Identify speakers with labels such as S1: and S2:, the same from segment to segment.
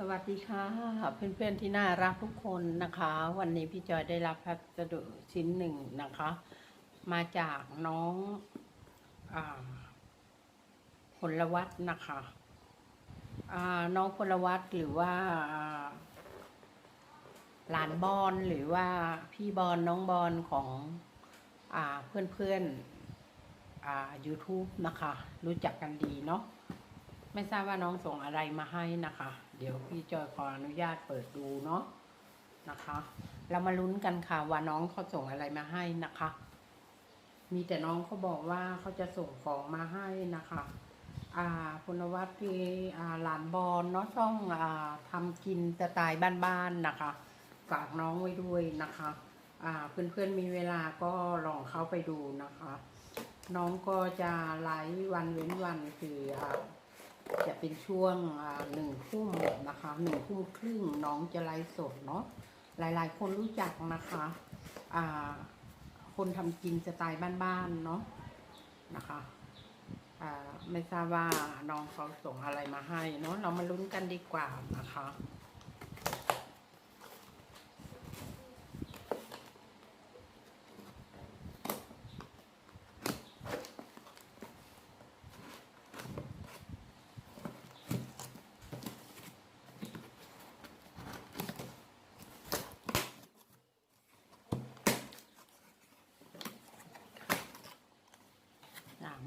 S1: สวัสดีค่ะ เพื่อนๆที่น่ารักทุกคนนะคะ วันนี้พี่จอยได้รับพัสดุชิ้นหนึ่งนะคะ มาจากน้องอพลวัตนะคะน้องพลวัตหรือว่า หลานบอลหรือว่าพี่บอลน้องบอลของอเพื่อนๆอ่า YouTube นะคะ รู้จักกันดีเนาะ ไม่ทราบว่าน้องส่งอะไรมาให้นะคะ เดี๋ยวพี่จอยขออนุญาตเปิดดูเนาะนะคะ เรามาลุ้นกันค่ะว่าน้องเขาส่งอะไรมาให้นะคะ มีแต่น้องเขาบอกว่าเขาจะส่งของมาให้นะคะ อ่าคุณวัฒน์ที่อ่าหลานบอลเนาะช่องอ่าทำกินสไตล์บ้านๆนะคะ ฝากน้องไว้ด้วยนะคะ อ่าเพื่อนๆมีเวลาก็ลองเข้าไปดูนะคะ น้องก็จะไลฟ์วันเว้นวันคืออ่า จะเป็นช่วงหนึ่งทุ่มนะคะหนึ่งทุ่มครึ่งน้องจะไลฟ์สดเนาะหลายๆ คนรู้จักนะคะอ่าคนทำกินสไตล์บ้านๆเนาะนะคะไม่ทราบว่าน้องเขาส่งอะไรมาให้เนาะเรามาลุ้นกันดีกว่านะคะ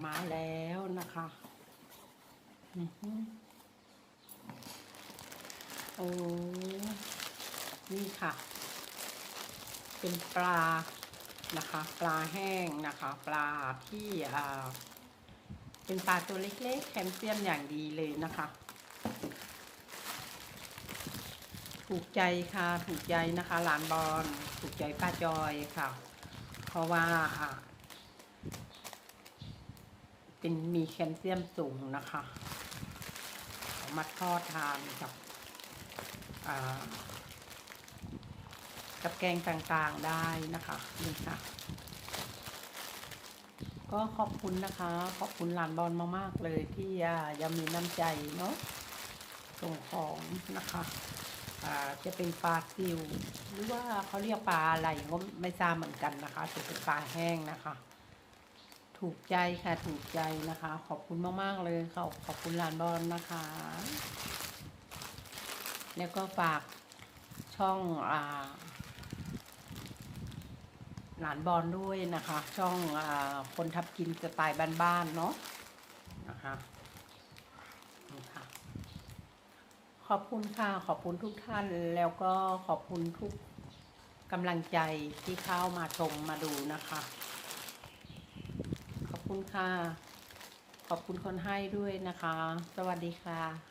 S1: มาแล้วนะคะอือหือโอ้ นี่ค่ะ เป็นปลานะคะ ปลาแห้งนะคะ ปลาที่อ่าเป็นปลาตัวเล็กๆ แคลเซียมอย่างดีเลยนะคะ ถูกใจค่ะ ถูกใจนะคะ หลานบอล ถูกใจป้าจอยค่ะ เพราะว่าอ่า เป็นมีแคลเซียมสูงนะคะเอามาทอดทานกับกับแกงต่างๆได้นะคะนี่ค่ะ ก็ขอบคุณนะคะ ขอบคุณหลานบอลมากๆเลยที่ยังมีน้ำใจเนาะส่งของนะคะจะเป็นปลาซิว หรือว่าเขาเรียกปลาอะไรก็ไม่ทราบเหมือนกันนะคะจะเป็นปลาแห้งนะคะ ถูกใจค่ะถูกใจนะคะ ขอบคุณมาก ๆ เลยขอบขอบคุณหลานบอลนะคะ แล้วก็ฝากช่องอ่าหลานบอลด้วยนะคะ ช่องอคนทับกินสไตล์บ้านๆเนาะนะคะนี่ค่ะขอบคุณค่ะขอบคุณทุกท่านแล้วก็ขอบคุณทุกกำลังใจที่เข้ามาชมมาดูนะคะ คุณค่ะ ขอบคุณคนให้ด้วยนะคะ สวัสดีค่ะ